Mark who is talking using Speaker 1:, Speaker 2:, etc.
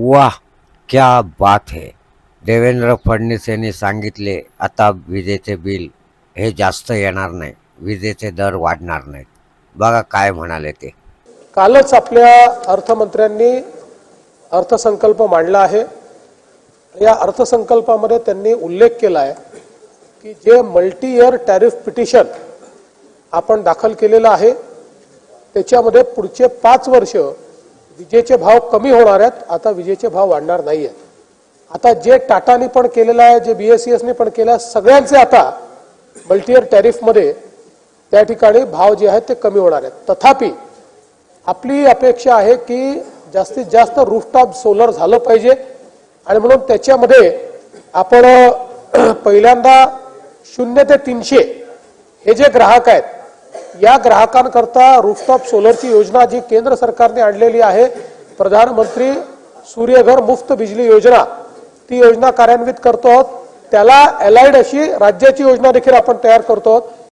Speaker 1: वा क्या बात है. देवेंद्र फडणवीस यांनी सांगितले आता विजेचे बिल हे जास्त येणार नाही विजेचे दर वाढणार नाहीत. बघा काय म्हणाले ते.
Speaker 2: कालच आपल्या अर्थमंत्र्यांनी अर्थसंकल्प मांडला आहे. या अर्थसंकल्पामध्ये त्यांनी उल्लेख केला आहे की जे मल्टी इयर टॅरिफ पिटिशन आपण दाखल केलेलं आहे त्याच्यामध्ये पुढचे पाच वर्ष विजेचे भाव कमी होणार आहेत आता विजेचे भाव वाढणार नाही आहेत आता जे टाटाने पण केलेलं आहे जे बी एस सी पण केलं आहे सगळ्यांचे आता मल्टीयर टॅरिफमध्ये त्या ठिकाणी भाव जे आहेत ते कमी होणार आहेत. तथापि आपली अपेक्षा आहे की जास्तीत जास्त रूफटॉप सोलर झालं पाहिजे आणि म्हणून त्याच्यामध्ये आपण पहिल्यांदा शून्य ते तीनशे हे जे ग्राहक आहेत या ग्राहकांकरता रूफटॉप सोलरची योजना जी केंद्र सरकारने आणलेली आहे प्रधानमंत्री सूर्यघर मुफ्त बिजली योजना ती योजना कार्यान्वित करतो आहोत. त्याला अलाइड अशी राज्याची योजना देखील आपण तयार करतो आहोत.